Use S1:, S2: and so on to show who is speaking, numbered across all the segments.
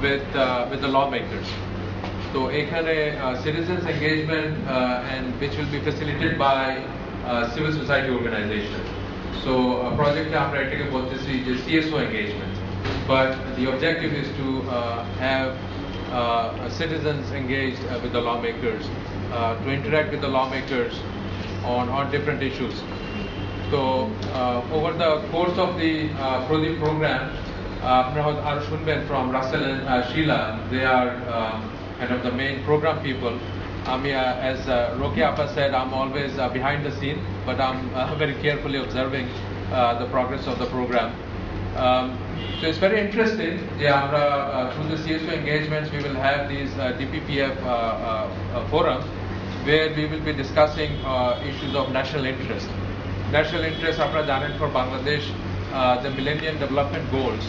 S1: with uh, with the lawmakers. So এখানে uh, citizens engagement uh, and which will be facilitated by uh, civil society organization. So uh, project আমরা এটাকে বলতেছি যে CSO engagement. But the objective is to uh, have uh, citizens engaged uh, with the lawmakers, uh, to interact with the lawmakers on, on different issues. So uh, over the course of the uh, Prodip program, uh, আপনারা হয়তো আরো শুনবেন from Russell and uh, Sheila, they are um, kind of the main program people. আমি uh, as uh, Roki Appa said, I'm always uh, behind the scene, but I'm uh, very carefully observing uh, the progress of the program. Um, so it's very interesting. Yeah, আমরা, uh, through the CSO engagements, we will have these uh, DPPF uh, uh, uh, forums where we will be discussing uh, issues of national interest. National interest, আপনারা জানেন for Bangladesh, uh, the Millennium Development Goals.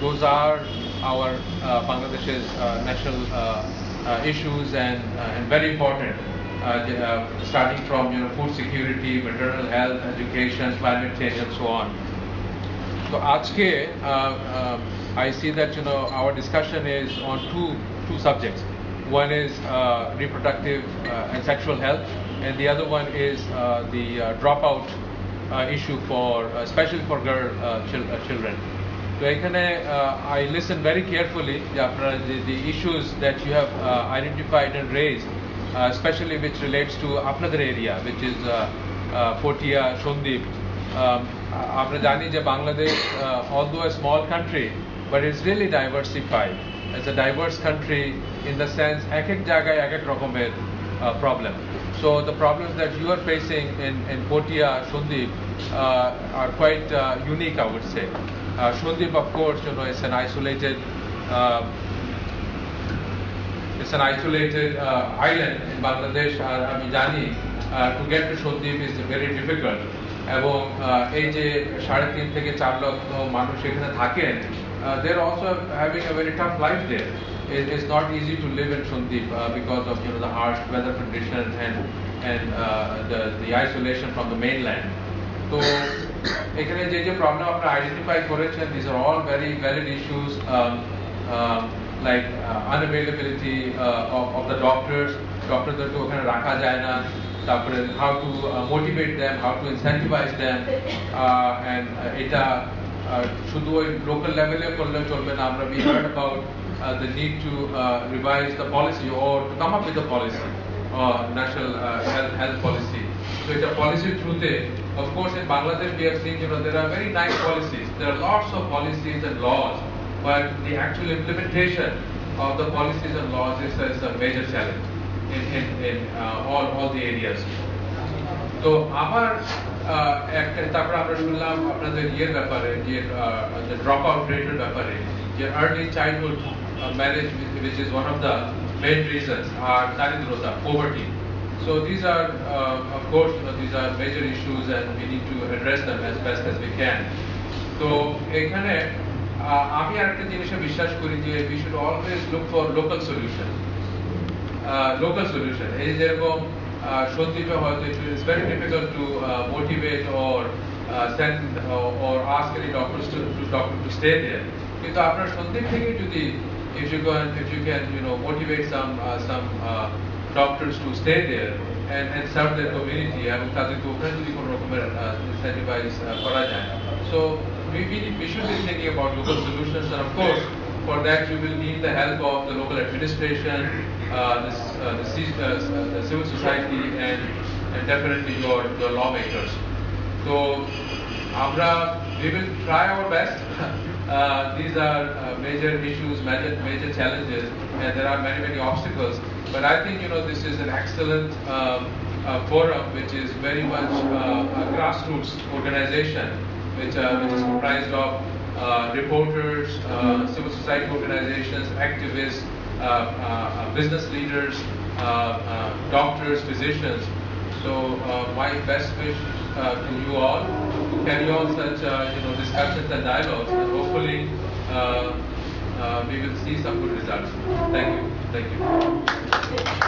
S1: Those are our uh, Bangladesh's uh, national uh, uh, issues and, uh, and very important. Uh, the, uh, starting from you know food security, maternal health, education, climate change, and so on. So আজকে uh, um, I see that you know our discussion is on two two subjects. One is uh, reproductive uh, and sexual health, and the other one is uh, the uh, dropout uh, issue for uh, especially for girl uh, chil- uh, children. তো এখানে uh, I listen very carefully যে আপনারা the, the issues that you have uh, identified and raised, uh, especially which relates to আপনাদের area, which is uh, uh, Portia, Shondip, um, আমরা জানি যে Bangladesh uh, although a small country but it's really diversified it's a diverse country in the sense এক এক জায়গায় এক এক রকমের uh, problem so the problems that you are facing in in Potia Shundip uh, are quite uh, unique I would say uh, Shundip of course you know it's an isolated uh, it's an isolated uh, island in Bangladesh আর আমি জানি uh, to get to Shondip is very difficult এবং uh, এই যে সাড়ে তিন থেকে চার লক্ষ মানুষ এখানে থাকেন uh, they're also having a very tough life there. It, it's not easy to live in Shundip uh, because of you know the harsh weather conditions and and uh, the the isolation from the mainland. তো এখানে যে যে problem আপনারা identify করেছেন this are all very valid issues like unavailability of the doctors ডক্টরদেরকে ওখানে রাখা যায় না তারপরে how to motivate them how to incentivise them and এটা uh, শুধু ওই লোকাল লেভেলে করলে চলবে না আমরা we heard about uh, the need to uh, revise the policy or to come up with a policy uh, national so it's a policy through the of course in Bangladesh we have seen you know there are very nice policies there are lots of policies and laws but the actual implementation of the policies and laws is, is a major challenge in, in, in uh, all, all the areas তো আমার আহ, একটা তারপরে আমরা শুনলাম আপনাদের ইয়ের ব্যাপারে যে ড্রপ আউট রেটের ব্যাপারে যে early childhood marriage which is one of the main reasons are দারিদ্রতা poverty so these are uh, of course you know, these are major issues and we need to address them as best as we can তো এখানে আহ, আমি আরেকটা জিনিসে বিশ্বাস করি যে we should always look for local solution local solution এই যেরকম সন্দীপে হয়তো it's very difficult to uh, motivate or uh, send uh, or ask any doctors to, to doctor to stay there কিন্তু আপনার সন্দীপ থেকে যদি if you can if you can you know motivate some uh, some uh, doctors to stay there and, and serve their community এবং তাদেরকে ওখানে যদি কোনো রকমের incentivize uh, করা যায় so we, we, we should be thinking about local solutions and of course for that you will need the help of the local administration, uh, this, uh, the, ci- uh, the civil society and, and definitely your, your lawmakers. So Amra, we will try our best. uh, these are uh, major issues, major, major challenges and there are many, many obstacles. But I think, you know, this is an excellent um, uh, forum which is very much uh, a grassroots organization which, uh, which is comprised of reporters, civil society organizations, activists, business leaders, doctors, physicians. So my best wish to you all carry on such uh, you know discussions and dialogues, and hopefully uh, uh, we will see some good results. Thank you. Thank you.